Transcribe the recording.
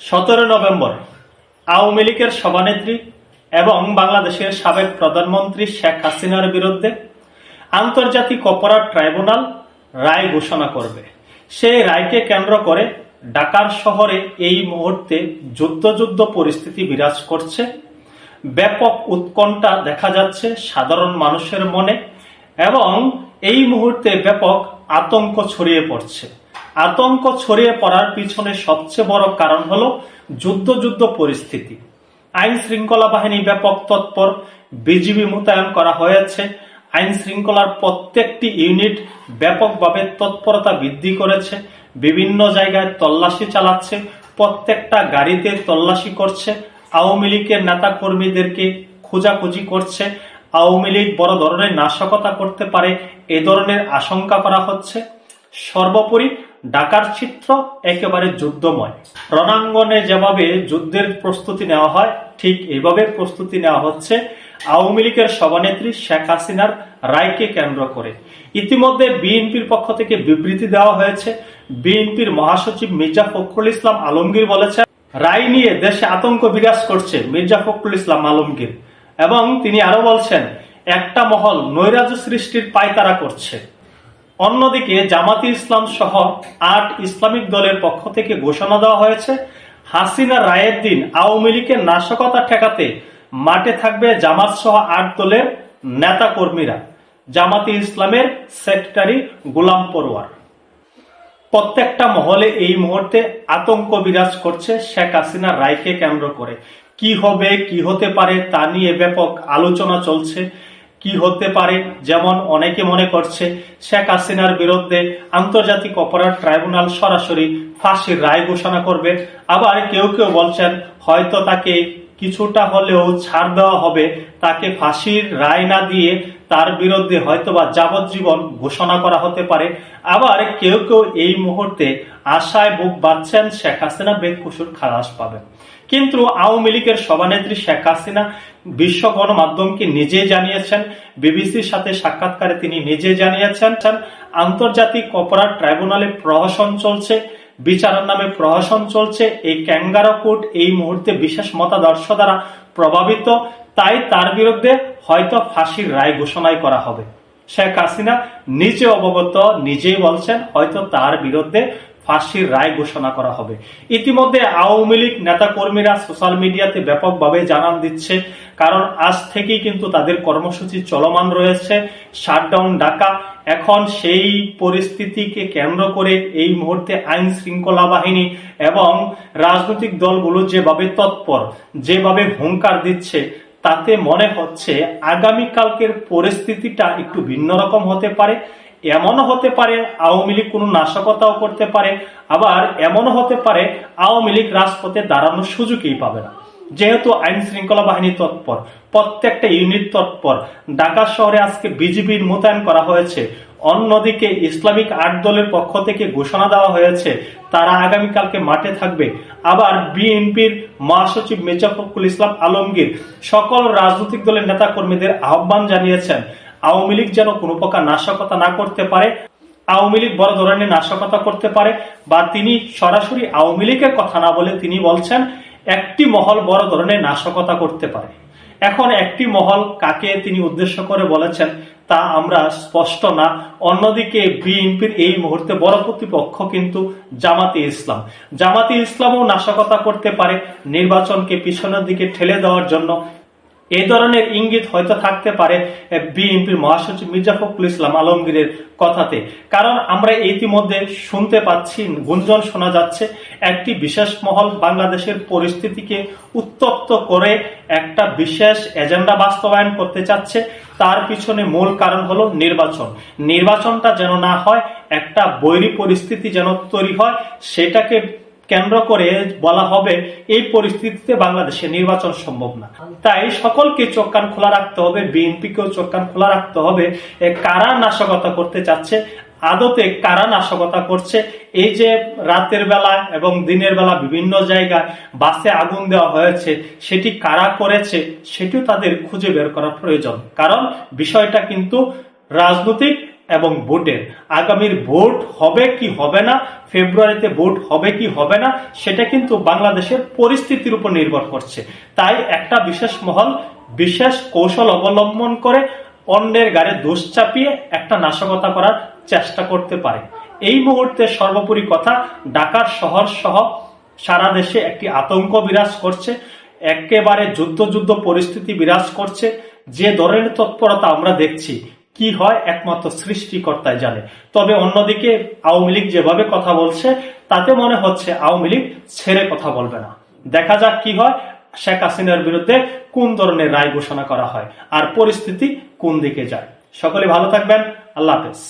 সতেরো নভেম্বর আওয়ামী লীগের সভানেত্রী এবং বাংলাদেশের সাবেক প্রধানমন্ত্রী শেখ হাসিনার বিরুদ্ধে আন্তর্জাতিক অপরাধ ট্রাইব্যুনাল রায় ঘোষণা করবে। সেই রায়কে কেন্দ্র করে ঢাকার শহরে এই মুহূর্তে যুদ্ধ যুদ্ধ পরিস্থিতি বিরাজ করছে। ব্যাপক উৎকণ্ঠা দেখা যাচ্ছে সাধারণ মানুষের মনে এবং এই মুহূর্তে ব্যাপক আতঙ্ক ছড়িয়ে পড়ছে। আতঙ্ক ছড়িয়ে পড়ার পিছনে সবচেয়ে বড় কারণ হলো যুদ্ধ যুদ্ধ পরিস্থিতি। আইন শৃঙ্খলা বাহিনী ব্যাপক তৎপর বিজিবি মোতায়েন করা হয়েছে। আইন শৃঙ্খলার প্রত্যেকটি ইউনিট ব্যাপকভাবে তৎপরতা বৃদ্ধি করেছে। বিভিন্ন জায়গায় তল্লাশি চালাচ্ছে। প্রত্যেকটা গাড়িতে তল্লাশি করছে। আওয়ামী লীগের নেতা কর্মীদেরকে খোঁজাখুঁজি করছে। আওয়ামী লীগ বড় ধরনের নাশকতা করতে পারে। এ ধরনের আশঙ্কা করা হচ্ছে। সর্বোপরি ঢাকার চিত্র একেবারে যুদ্ধময়। রণাঙ্গনে যেভাবে যুদ্ধের প্রস্তুতি নেওয়া হয়, ঠিক এভাবে প্রস্তুতি নেওয়া হচ্ছে আওয়ামী লীগের সভানেত্রী শেখ হাসিনার রায়কে কেন্দ্র করে। ইতিমধ্যে বিএনপির পক্ষ থেকে বিবৃতি দেওয়া হয়েছে। বিএনপির মহাসচিব মির্জা ফখরুল ইসলাম আলমগীর বলেছেন, রায় নিয়ে দেশে আতঙ্ক বিরাজ করছে মির্জা ফখরুল ইসলাম আলমগীর। এবং তিনি আরও বলছেন, একটা মহল নৈরাজ্য সৃষ্টির পায়তারা করছে। অন্যদিকে জামাতি ইসলাম সহ আট ইসলামিক দলের পক্ষ থেকে ঘোষণা দেওয়া হয়েছে, হাসিনা রায়ের দিন আওয়ামী লীগের নাশকতা ঠেকাতে মাঠে থাকবে জামাত সহ আট দলের নেতা কর্মীরা জামাতি ইসলামের সেক্রেটারি গোলাম পরোয়ার। প্রত্যেকটা মহলে এই মুহূর্তে আতঙ্ক বিরাজ করছে শেখ হাসিনা রায়কে কেন্দ্র করে। কি হবে, কি হতে পারে তা নিয়ে ব্যাপক আলোচনা চলছে। কি হতে পারে, যেমন অনেকে মনে করছে, শেখ হাসিনার বিরুদ্ধে আন্তর্জাতিক অপরাধ ট্রাইব্যুনাল সরাসরি ফাঁসির রায় ঘোষণা করবে। আবার কেউ কেউ বলছেন, হয়তো তাকে কিছুটা হলেও ছাড় দেওয়া হবে, তাকে ফাঁসির রায় না দিয়ে তার বিরুদ্ধে হয়তোবা যাবজ্জীবন ঘোষণা করা হতে পারে। আবার কেউ কেউ এই মুহূর্তে আশায় বুক বাঁধছেন, শেখ হাসিনা বেকুসুর খালাস পাবেন। কিন্তু আওয়ামী লীগের সভানেত্রী শেখ হাসিনা বিশ্ব গণমাধ্যমকে নিজে জানিয়েছেন, বিবিসির সাথে সাক্ষাৎকারে তিনি নিজে জানিয়েছেন, আন্তর্জাতিক অপরাধ ট্রাইব্যুনালে প্রহসন চলছে, বিচারের নামে প্রহসন চলছে, এই ক্যাঙ্গারো কোর্ট এই মুহূর্তে বিশেষ মতাদর্শ দ্বারা প্রভাবিত, তাই তার বিরুদ্ধে হয়তো ফাঁসির রায় ঘোষণাই করা হবে। শেখ হাসিনা নিজে অবগত, নিজেই বলছেন, হয়তো তার বিরুদ্ধে ফাঁসির রায় ঘোষণা করা হবে। ইতিমধ্যে আওয়ামী লীগ নেতা কর্মীরা সোশ্যাল মিডিয়াতে ব্যাপকভাবে জানান দিচ্ছে, কারণ আজ থেকেই কিন্তু তাদের কর্মসূচি চলমান রয়েছে। শাটডাউন ডাকা, এখন সেই পরিস্থিতিকে কেন্দ্র করে এই মুহূর্তে আইন শৃঙ্খলা বাহিনী এবং রাজনৈতিক দলগুলো যেভাবে তৎপর, যেভাবে হুঙ্কার দিচ্ছে, তাতে মনে হচ্ছে আগামীকালকের পরিস্থিতিটা একটু ভিন্ন রকম হতে পারে। এমনও হতে পারে আওয়ামী লীগ কোনো নাশকতাও করতে পারে, আবার এমনও হতে পারে আওয়ামী লীগ রাজপথে দাঁড়ানোর সুযোগই পাবে না। যেহেতু আইন শৃঙ্খলা বাহিনী তৎপর, প্রত্যেকটা ইউনিট তৎপর, ঢাকা শহরে আজকে বিজিবির মোতায়েন করা হয়েছে। অন্যদিকে ইসলামিক আট দলের পক্ষ থেকে ঘোষণা দেওয়া হয়েছে, তারা আগামীকালকে মাঠে থাকবে। আবার বিএনপির মহাসচিব মির্জা ফখরুল ইসলাম আলমগীর সকল রাজনৈতিক দলের নেতা কর্মীদের আহ্বান জানিয়েছেন আওয়ামী লীগ যেন কোনো প্রকার নাশকতা না করতে পারে, আওয়ামী লীগ বড় ধরনের নাশকতা করতে পারে, বা তিনি সরাসরি আওয়ামী লীগের কথা না বলে তিনি বলছেন, একটি মহল বড় ধরনের নাশকতা করতে পারে। এখন একটি মহল কাকে তিনি উদ্দেশ্য করে বলেছেন, তা আমরা স্পষ্ট না। অন্যদিকে বিএনপির এই মুহূর্তে বড় প্রতিপক্ষ কিন্তু জামাতে ইসলাম। জামাতে ইসলামও নাশকতা করতে পারে, নির্বাচনকে পিছনের দিকে ঠেলে দেওয়ার জন্য এই ধরনের ইঙ্গিত হয়তো থাকতে পারে বিএনপির মহাসচিব মির্জা ফখরুল ইসলাম আলমগীরের কথাতে। কারণ আমরা ইতিমধ্যে শুনতে পাচ্ছি, গুঞ্জন শোনা যাচ্ছে, একটি বিশেষ মহল বাংলাদেশের পরিস্থিতিকে উত্তপ্ত করে একটা বিশেষ এজেন্ডা বাস্তবায়ন করতে চাচ্ছে। তার পিছনে মূল কারণ হলো নির্বাচন। নির্বাচনটা যেন না হয়, একটা বৈরী পরিস্থিতি যেন তৈরি হয়, সেটাকে কেন্দ্র করে বলা হবে, এই পরিস্থিতিতে বাংলাদেশে নির্বাচন সম্ভব না। তাই সকলকে চোখ কান খোলা রাখতে হবে, বিএনপিকেও চোখ কান খোলা রাখতে হবে কারা নাশকতা করতে চাচ্ছে, আদতে কারা নাশকতা করছে, এই যে রাতের বেলা এবং দিনের বেলা বিভিন্ন জায়গায় বাসে আগুন দেওয়া হয়েছে, সেটি কারা করেছে, সেটিও তাদের খুঁজে বের করা প্রয়োজন। কারণ বিষয়টা কিন্তু রাজনৈতিক এবং ভোটের। আগামীর ভোট হবে কি হবে না, ফেব্রুয়ারিতে ভোট হবে কি হবে না, সেটা কিন্তু বাংলাদেশের পরিস্থিতির উপর নির্ভর করছে। তাই একটা বিশেষ মহল, বিশেষ কৌশল অবলম্বন করে অন্যের গাড়ে দোষ চাপিয়ে একটা নাশকতা করার চেষ্টা করতে পারে। এই মুহূর্তে সর্বোপরি কথা, ঢাকার শহর সহ সারা দেশে একটি আতঙ্ক বিরাজ করছে, একেবারে যুদ্ধ যুদ্ধ পরিস্থিতি বিরাজ করছে। যে ধরনের তৎপরতা আমরা দেখছি কি হয় একমাত্র সৃষ্টিকর্তায় জানে। তবে অন্যদিকে আওয়ামী লীগ যেভাবে কথা বলছে, তাতে মনে হচ্ছে আওয়ামী লীগ ছেড়ে কথা বলবে না। দেখা যাক কি হয়, শেখ হাসিনার বিরুদ্ধে কোন ধরনের রায় ঘোষণা করা হয়, আর পরিস্থিতি কোন দিকে যায়। সকলে ভালো থাকবেন, আল্লাহ হাফেজ।